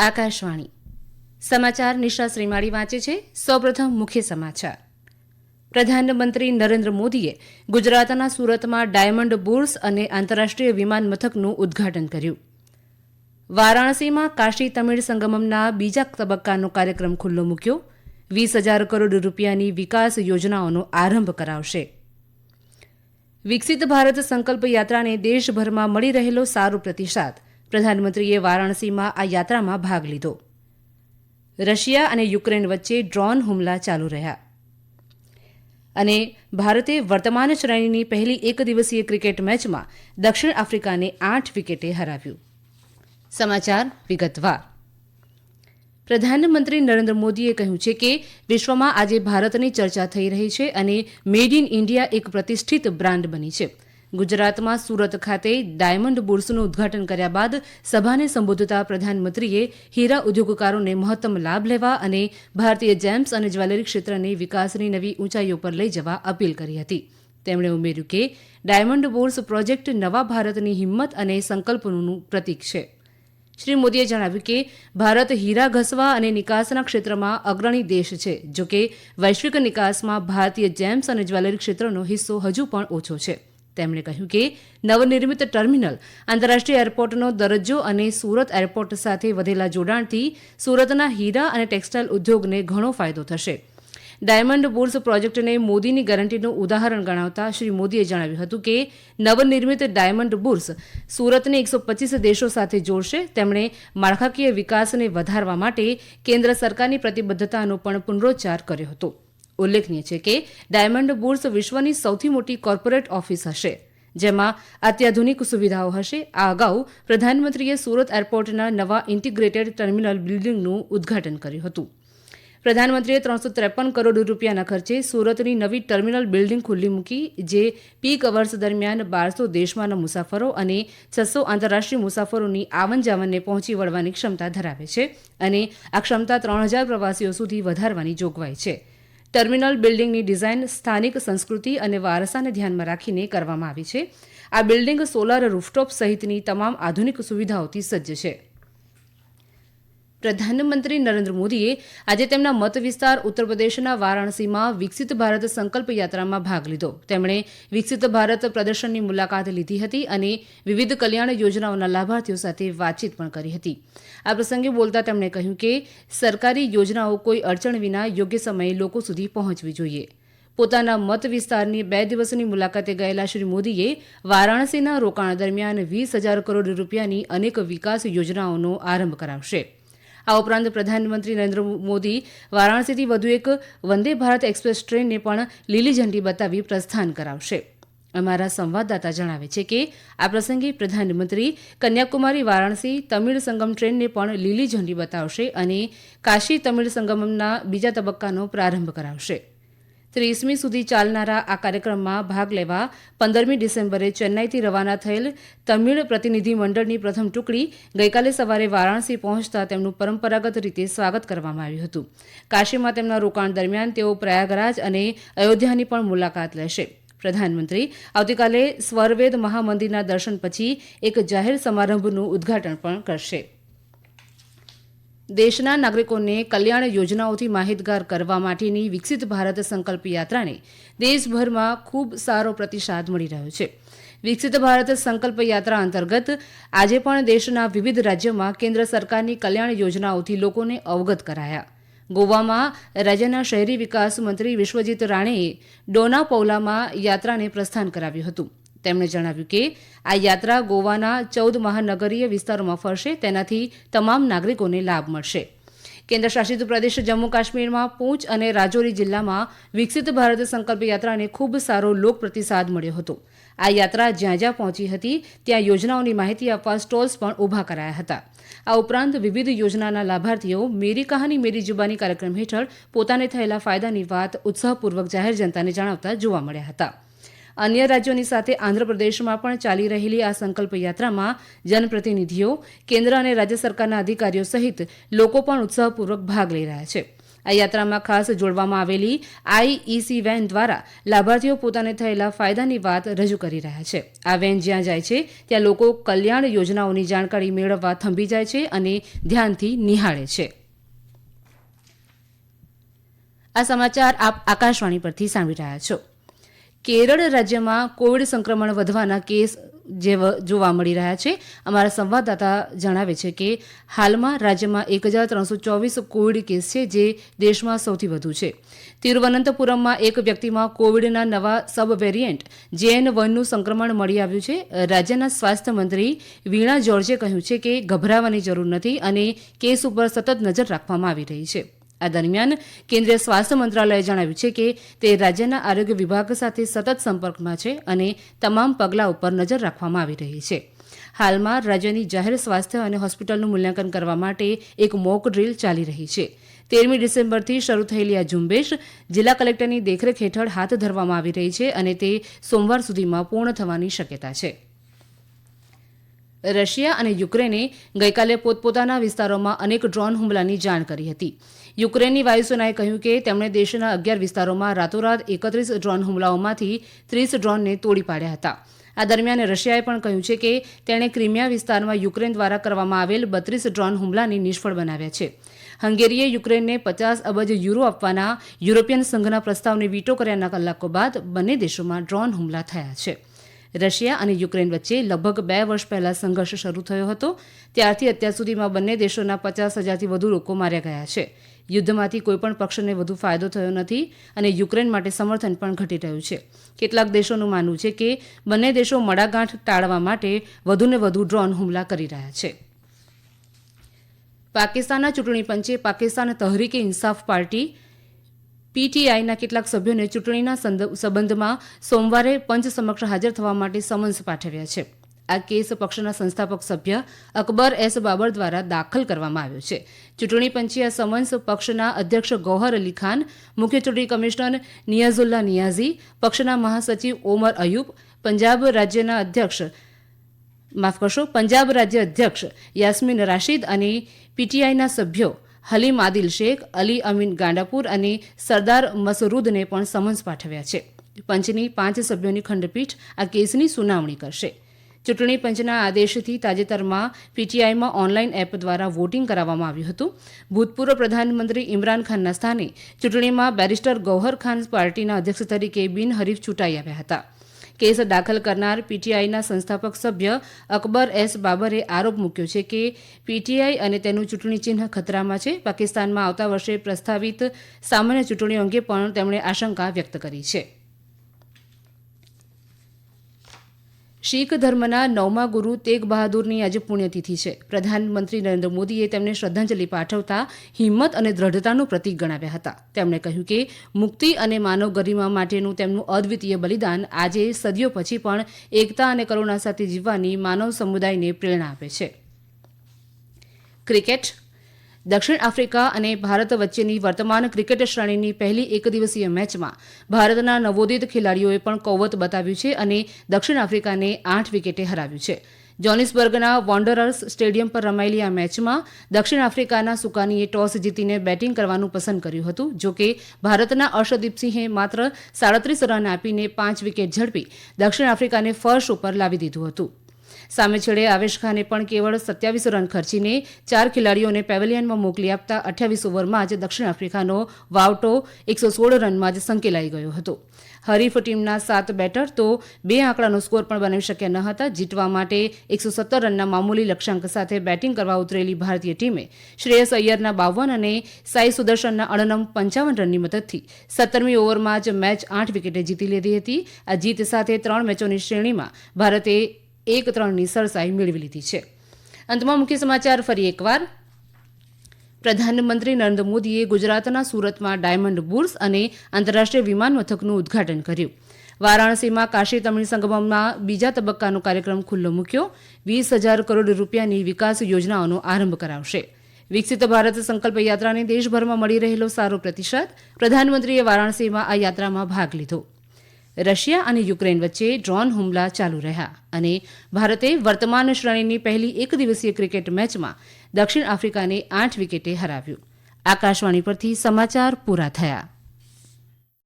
આકાશવાણી. સમાચાર નિશા શ્રીમાળી વાંચે છે. સૌપ્રથમ મુખ્ય સમાચાર. પ્રધાનમંત્રી નરેન્દ્ર મોદીએ ગુજરાતના સુરતમાં ડાયમંડ બુર્સ અને આંતરરાષ્ટ્રીય વિમાન મથકનું ઉદ્ઘાટન કર્યું. વારાણસીમાં કાશી તમિળ સંગમમના બીજા તબક્કાનો કાર્યક્રમ ખુલ્લો મૂક્યો. વીસ હજાર કરોડ રૂપિયાની વિકાસ યોજનાઓનો આરંભ કરાવશે. વિકસિત ભારત સંકલ્પ યાત્રાને દેશભરમાં મળી રહેલો સારો પ્રતિસાદ. પ્રધાનમંત્રીએ વારાણસીમાં આ યાત્રામાં ભાગ લીધો. રશિયા અને યુક્રેન વચ્ચે ડ્રોન હુમલા ચાલુ રહ્યા. અને ભારતે વર્તમાન શ્રેણીની પહેલી એક દિવસીય ક્રિકેટ મેચમાં દક્ષિણ આફ્રિકાને આઠ વિકેટે હરાવ્યું. સમાચાર વિગતવાર. પ્રધાનમંત્રી નરેન્દ્ર મોદીએ કહ્યું છે કે વિશ્વમાં આજે ભારતની ચર્ચા થઈ રહી છે અને મેડ ઇન ઇન્ડિયા એક પ્રતિષ્ઠિત બ્રાન્ડ બની છે. ગુજરાતમાં સુરત ખાતે ડાયમંડ બુર્સનું ઉદ્ઘાટન કર્યા બાદ સભાને સંબોધતા પ્રધાનમંત્રીએ હીરા ઉદ્યોગકારોને મહત્તમ લાભ લેવા અને ભારતીય જેમ્સ અને જ્વેલરી ક્ષેત્રને વિકાસની નવી ઊંચાઈઓ પર લઈ જવા અપીલ કરી હતી. તેમણે ઉમેર્યું કે ડાયમંડ બોર્સ પ્રોજેક્ટ નવા ભારતની હિંમત અને સંકલ્પનું પ્રતીક છે. શ્રી મોદીએ જણાવ્યું કે ભારત હીરા ઘસવા અને નિકાસના ક્ષેત્રમાં અગ્રણી દેશ છે, જોકે વૈશ્વિક નિકાસમાં ભારતીય જેમ્સ અને જ્વેલરી ક્ષેત્રનો હિસ્સો હજુ પણ ઓછો છે. તેમણે કહ્યું કે નવનિર્મિત ટર્મિનલ આંતરરાષ્ટ્રીય એરપોર્ટનો દરજ્જો અને સુરત એરપોર્ટ સાથે વધેલા જોડાણથી સુરતના હીરા અને ટેક્સટાઇલ ઉદ્યોગને ઘણો ફાયદો થશે. ડાયમંડ બુર્સ પ્રોજેક્ટને મોદીની ગેરંટીનું ઉદાહરણ ગણાવતા શ્રી મોદીએ જણાવ્યું હતું કે નવનિર્મિત ડાયમંડ બુર્સ સુરતને એકસો પચીસ દેશો સાથે જોડશે. તેમણે માળખાકીય વિકાસને વધારવા માટે કેન્દ્ર સરકારની પ્રતિબદ્ધતાનો પણ પુનરોચ્ચાર કર્યો હતો. ઉલ્લેખનીય છે કે ડાયમંડ બુર્સ વિશ્વની સૌથી મોટી કોર્પોરેટ ઓફિસ હશે, જેમાં અત્યાધુનિક સુવિધાઓ હશે. આ અગાઉ પ્રધાનમંત્રીએ સુરત એરપોર્ટના નવા ઇન્ટિગ્રેટેડ ટર્મિનલ બિલ્ડિંગનું ઉદ્ઘાટન કર્યું હતું. પ્રધાનમંત્રીએ ત્રણસો ત્રેપન કરોડ રૂપિયાના ખર્ચે સુરતની નવી ટર્મિનલ બિલ્ડિંગ ખુલ્લી મૂકી, જે પીક અવર્સ દરમિયાન બારસો દેશમાંના મુસાફરો અને છસો આંતરરાષ્ટ્રીય મુસાફરોની આવન જાવનને પહોંચી વળવાની ક્ષમતા ધરાવે છે અને આ ક્ષમતા ત્રણ હજાર પ્રવાસીઓ સુધી વધારવાની જોગવાઈ છે. ટર્મિનલ બિલ્ડિંગની ડિઝાઇન સ્થાનિક સંસ્કૃતિ અને વારસાને ધ્યાનમાં રાખીને કરવામાં આવી છે. આ બિલ્ડિંગ સોલાર રૂફટોપ સહિતની તમામ આધુનિક સુવિધાઓથી સજ્જ છે. પ્રધાનમંત્રી નરેન્દ્ર મોદીએ આજે તેમના મત વિસ્તાર ઉત્તર પ્રદેશના વારાણસીમાં વિકસિત ભારત સંકલ્પ યાત્રામાં ભાગ લીધો. તેમણે વિકસિત ભારત પ્રદર્શનની મુલાકાત લીધી હતી અને વિવિધ કલ્યાણ યોજનાઓના લાભાર્થીઓ સાથે વાતચીત પણ કરી હતી. આ પ્રસંગે બોલતા તેમણે કહ્યું કે, સરકારી યોજનાઓ કોઈ અડચણ વિના યોગ્ય સમયે લોકો સુધી પહોંચવી જોઈએ. પોતાના મત વિસ્તારની બે દિવસની મુલાકાતે ગયેલા શ્રી મોદીએ વારાણસીના રોકાણ દરમિયાન વીસ હજાર કરોડ રૂપિયાની અનેક વિકાસ યોજનાઓનો આરંભ કરાવશે. આ ઉપરાંત પ્રધાનમંત્રી નરેન્દ્ર મોદી વારાણસીથી વધુ એક વંદે ભારત એક્સપ્રેસ ટ્રેનને પણ લીલી ઝંડી બતાવી પ્રસ્થાન કરાવશે. અમારા સંવાદદાતા જણાવે છે કે આ પ્રસંગે પ્રધાનમંત્રી કન્યાકુમારી, વારાણસી તમિળ સંગમ ટ્રેનને પણ લીલી ઝંડી બતાવશે અને કાશી તમિળ સંગમના બીજા તબક્કાનો પ્રારંભ કરાવશે. ત્રીસમી સુધી ચાલનારા આ કાર્યક્રમમાં ભાગ લેવા પંદરમી ડિસેમ્બરે ચેન્નાઈથી રવાના થયેલ તમિળ પ્રતિનિધિ મંડળની પ્રથમ ટુકડી ગઈકાલે સવારે વારાણસી પહોંચતા તેમનું પરંપરાગત રીતે સ્વાગત કરવામાં આવ્યું હતું. કાશીમાં તેમના રોકાણ દરમિયાન તેઓ પ્રયાગરાજ અને અયોધ્યાની પણ મુલાકાત લેશે. પ્રધાનમંત્રી, આવતીકાલે સ્વરવેદ મહામંદિરના દર્શન પછી એક જાહેર સમારંભનું ઉદ્ઘાટન પણ કરશે. દેશના નાગરિકોને કલ્યાણ યોજનાઓથી માહિતગાર કરવા માટેની વિકસિત ભારત સંકલ્પ યાત્રાને દેશભરમાં ખૂબ સારો પ્રતિસાદ મળી રહ્યો છે. વિકસિત ભારત સંકલ્પ યાત્રા અંતર્ગત આજે પણ દેશના વિવિધ રાજ્યોમાં કેન્દ્ર સરકારની કલ્યાણ યોજનાઓથી લોકોને અવગત કરાયા. ગોવામાં રાજ્યના શહેરી વિકાસ મંત્રી વિશ્વજીત રાણેએ ડોના પૌલામાં યાત્રાને પ્રસ્થાન કરાવ્યું હતું. તેમણે જણાવ્યું કે આ યાત્રા ગોવાના ચૌદ મહાનગરીય વિસ્તારોમાં ફરશે, તેનાથી તમામ નાગરિકોને લાભ મળશે. કેન્દ્રશાસિત પ્રદેશ જમ્મુ કાશ્મીરમાં પૂંચ અને રાજૌરી જિલ્લામાં વિકસિત ભારત સંકલ્પ યાત્રાને ખૂબ સારો લોક પ્રતિસાદ મળ્યો હતો. આ યાત્રા જ્યાં જ્યાં પહોંચી હતી, ત્યાં યોજનાઓની માહિતી આપવા સ્ટોલ્સ પણ ઊભા કરાયા હતા. આ ઉપરાંત વિવિધ યોજનાના લાભાર્થીઓ મેરી કહાની, મેરી જુબાની કાર્યક્રમ હેઠળ પોતાને થયેલા ફાયદાની વાત ઉત્સાહપૂર્વક જાહેર જનતાને જણાવતા જોવા મળ્યા હતા. અન્ય રાજ્યોની સાથે આંધ્રપ્રદેશમાં પણ ચાલી રહેલી આ સંકલ્પ યાત્રામાં જનપ્રતિનિધિઓ, કેન્દ્ર અને રાજ્ય સરકારના અધિકારીઓ સહિત લોકો પણ ઉત્સાહપૂર્વક ભાગ લઈ રહ્યા છે. આ યાત્રામાં ખાસ જોડવામાં આવેલી આઈઈસી વેન દ્વારા લાભાર્થીઓ પોતાને થયેલા ફાયદાની વાત રજૂ કરી રહ્યા છે. આ વેન જ્યાં જાય છે, ત્યાં લોકો કલ્યાણ યોજનાઓની જાણકારી મેળવવા થંભી જાય છે અને ધ્યાનથી નિહાળે છે. આ સમાચાર આપ આકાશવાણી પરથી સાંભળી રહ્યા છો. કેરળ રાજ્યમાં કોવિડ સંક્રમણ વધવાના કેસ જે જોવા મળી રહ્યા છે. અમારા સંવાદદાતા જણાવે છે કે હાલમાં રાજ્યમાં એક હજાર ત્રણસો ચોવીસ કોવિડ કેસ છે જે દેશમાં સૌથી વધુ છે. તિરુવનંતપુરમમાં એક વ્યક્તિમાં કોવિડના નવા સબ વેરિયન્ટ જેએન વનનું સંક્રમણ મળી આવ્યું છે. રાજ્યના સ્વાસ્થ્ય મંત્રી વીણા જોર્જે કહ્યું છે કે ગભરાવાની જરૂર નથી અને કેસ ઉપર સતત નજર રાખવામાં આવી રહી છે. આ દરમિયાન કેન્દ્રીય સ્વાસ્થ્ય મંત્રાલયે જણાવ્યું છે કે તે રાજ્યના આરોગ્ય વિભાગ સાથે સતત સંપર્કમાં છે અને તમામ પગલાં ઉપર નજર રાખવામાં આવી રહી છે. હાલમાં રાજ્યની જાહેર સ્વાસ્થ્ય અને હોસ્પિટલનું મૂલ્યાંકન કરવા માટે એક મોક ડ્રીલ ચાલી રહી છે. તેરમી ડિસેમ્બરથી શરૂ થયેલી આ ઝુંબેશ જિલ્લા કલેક્ટરની દેખરેખ હેઠળ હાથ ધરવામાં આવી રહી છે અને તે સોમવાર સુધીમાં પૂર્ણ થવાની શક્યતા છે. રશિયા અને યુક્રેને ગઈકાલે પોતપોતાના વિસ્તારોમાં અનેક ડ્રોન હુમલાની જાણ કરી હતી. યુક્રેનની વાયુસેનાએ કહ્યું કે તેમણે દેશના અગિયાર વિસ્તારોમાં રાતોરાત એકત્રીસ ડ્રોન હુમલાઓમાંથી ત્રીસ ડ્રોનને તોડી પાડ્યા હતા. આ દરમિયાન રશિયાએ પણ કહ્યું છે કે તેણે ક્રિમિયા વિસ્તારમાં યુક્રેન દ્વારા કરવામાં આવેલ બત્રીસ ડ્રોન હુમલાને નિષ્ફળ બનાવ્યા છે. હંગેરીએ યુક્રેનને પચાસ અબજ યુરો આપવાના યુરોપિયન સંઘના પ્રસ્તાવને વીટો કર્યાના કલાકો બાદ બંને દેશોમાં ડ્રોન હુમલા થયા છે. રશિયા અને યુક્રેન વચ્ચે લગભગ બે વર્ષ પહેલા સંઘર્ષ શરૂ થયો હતો. ત્યારથી અત્યાર સુધીમાં બંને દેશોના પચાસ હજારથી વધુ લોકો માર્યા ગયા છે. યુદ્ધમાંથી કોઈપણ પક્ષને વધુ ફાયદો થયો નથી અને યુક્રેન માટે સમર્થન પણ ઘટી રહ્યું છે. કેટલાક દેશોનું માનવું છે કે બંને દેશો મડાગાંઠ ટાળવા માટે વધુને વધુ ડ્રોન હુમલા કરી રહ્યા છે. પાકિસ્તાનના ચૂંટણી પંચે પાકિસ્તાન તહરીકે ઇન્સાફ પાર્ટી પીટીઆઈના કેટલાક સભ્યોને ચૂંટણીના સંબંધમાં સોમવારે પંચ સમક્ષ હાજર થવા માટે સમન્સ પાઠવ્યા છે. આ કેસ પક્ષના સંસ્થાપક સભ્ય અકબર એસ. બાબર દ્વારા દાખલ કરવામાં આવ્યો છે. ચૂંટણી પંચે આ સમન્સ પક્ષના અધ્યક્ષ ગૌહર અલી ખાન, મુખ્ય ચૂંટણી કમિશનર નિયાઝુલ્લા નિયાઝી, પક્ષના મહાસચિવ ઓમર અયુબ, પંજાબ રાજ્યના અધ્યક્ષ, માફ કરશો, પંજાબ રાજ્ય અધ્યક્ષ યાસ્મીન રાશિદ અને પીટીઆઈના સભ્યો હલીમ આદિલ શેખ, અલી અમીન ગાંડાપુર અને સરદાર મસરૂદને પણ સમન્સ પાઠવ્યા છે. પંચની પાંચ સભ્યોની ખંડપીઠ આ કેસની સુનાવણી કરશે. ચૂંટણી પંચના આદેશથી તાજેતરમાં પીટીઆઈમાં ઓનલાઈન એપ દ્વારા વોટિંગ કરાવવામાં આવ્યું હતું. ભૂતપૂર્વ પ્રધાનમંત્રી ઇમરાન ખાનના સ્થાને ચૂંટણીમાં બેરિસ્ટર ગૌહર ખાન પાર્ટીના અધ્યક્ષ તરીકે બિનહરીફ ચૂંટાઈ આવ્યા હતા. કેસ દાખલ કરનાર પીટીઆઈના સંસ્થાપક સભ્ય અકબર એસ બાબરે આરોપ મૂક્યો છે કે પીટીઆઈ અને તેનું ચૂંટણી ચિહ્ન ખતરામાં છે. પાકિસ્તાનમાં આવતા વર્ષે પ્રસ્તાવિત સામાન્ય ચૂંટણીઓ અંગે પણ તેમણે આશંકા વ્યક્ત કરી છે. શીખ ધર્મના નવમા ગુરુ તેગ બહાદુરની આજે પુણ્યતિથિ છે. પ્રધાનમંત્રી નરેન્દ્ર મોદીએ તેમને શ્રદ્ધાંજલિ પાઠવતા હિંમત અને દ્રઢતાનું પ્રતીક ગણાવ્યા હતા. તેમણે કહ્યું કે મુક્તિ અને માનવ ગરિમા માટેનું તેમનું અદ્વિતીય બલિદાન આજે સદીઓ પછી પણ એકતા અને કરુણા સાથે જીવવાની માનવ સમુદાયને પ્રેરણા આપે છે. ક્રિકેટ દક્ષિણ આફ્રિકા અને ભારત વચ્ચેની વર્તમાન ક્રિકેટ શ્રેણીની પહેલી એકદિવસીય મેચમાં ભારતના નવોદિત ખેલાડીઓએ પણ કૌવત બતાવ્યું છે અને દક્ષિણ આફ્રિકાને આઠ વિકેટે હરાવ્યું છે. જોનિસબર્ગના વોન્ડરર્સ સ્ટેડિયમ પર રમાયેલી આ મેચમાં દક્ષિણ આફ્રિકાના સુકાનીએ ટોસ જીતીને બેટિંગ કરવાનું પસંદ કર્યું હતું જોકે ભારતના અર્ષદીપસિંહે માત્ર સાડત્રીસ રન આપીને પાંચ વિકેટ ઝડપી દક્ષિણ આફ્રિકાને ફર્શ ઉપર લાવી દીધું હતું. સામે છેડે આવેશ ખાને પણ કેવળ સત્યાવીસ રન ખર્ચીને ચાર ખેલાડીઓને પેવેલિયનમાં મોકલી આપતા અઠ્યાવીસ ઓવરમાં જ દક્ષિણ આફ્રિકાનો વાવટો એકસો સોળ રનમાં જ સંકેલાઈ ગયો હતો. હરીફ ટીમના સાત બેટર તો બે આંકડાનો સ્કોર પણ બનાવી શક્યા ન હતા. જીતવા માટે એકસો સત્તર રનના મામૂલી લક્ષ્યાંક સાથે બેટિંગ કરવા ઉતરેલી ભારતીય ટીમે શ્રેયસ અય્યરના બાવન અને સાઈ સુદર્શનના અણનમ પંચાવન રનની મદદથી સત્તરમી ઓવરમાં જ મેચ આઠ વિકેટે જીતી લીધી હતી. આ જીત સાથે ત્રણ મેચોની શ્રેણીમાં ભારતે એક ત્રણની સરસાઈ મેળવી લીધી છે. અંતમાં મુખ્ય સમાચાર ફરી એકવાર. પ્રધાનમંત્રી નરેન્દ્ર મોદીએ ગુજરાતના સુરતમાં ડાયમંડ બુર્સ અને આંતરરાષ્ટ્રીય વિમાન મથકનું ઉદઘાટન કર્યું. વારાણસીમાં કાશી તમિળ સંગમમાં બીજા તબક્કાનો કાર્યક્રમ ખુલ્લો મૂક્યો. વીસ હજાર કરોડ રૂપિયાની વિકાસ યોજનાઓનો આરંભ કરાવશે. વિકસિત ભારત સંકલ્પ યાત્રાને દેશભરમાં મળી રહેલો સારો પ્રતિસાદ પ્રધાનમંત્રીએ વારાણસીમાં આ યાત્રામાં ભાગ લીધો. રશિયા અને યુક્રેન વચ્ચે ડ્રોન હુમલા ચાલુ રહ્યા અને ભારતે વર્તમાન શ્રેણીની પહેલી એક દિવસીય ક્રિકેટ મેચમાં દક્ષિણ આફ્રિકાને આઠ વિકેટે હરાવ્યું. આકાશવાણી પરથી સમાચાર પૂરા થયા.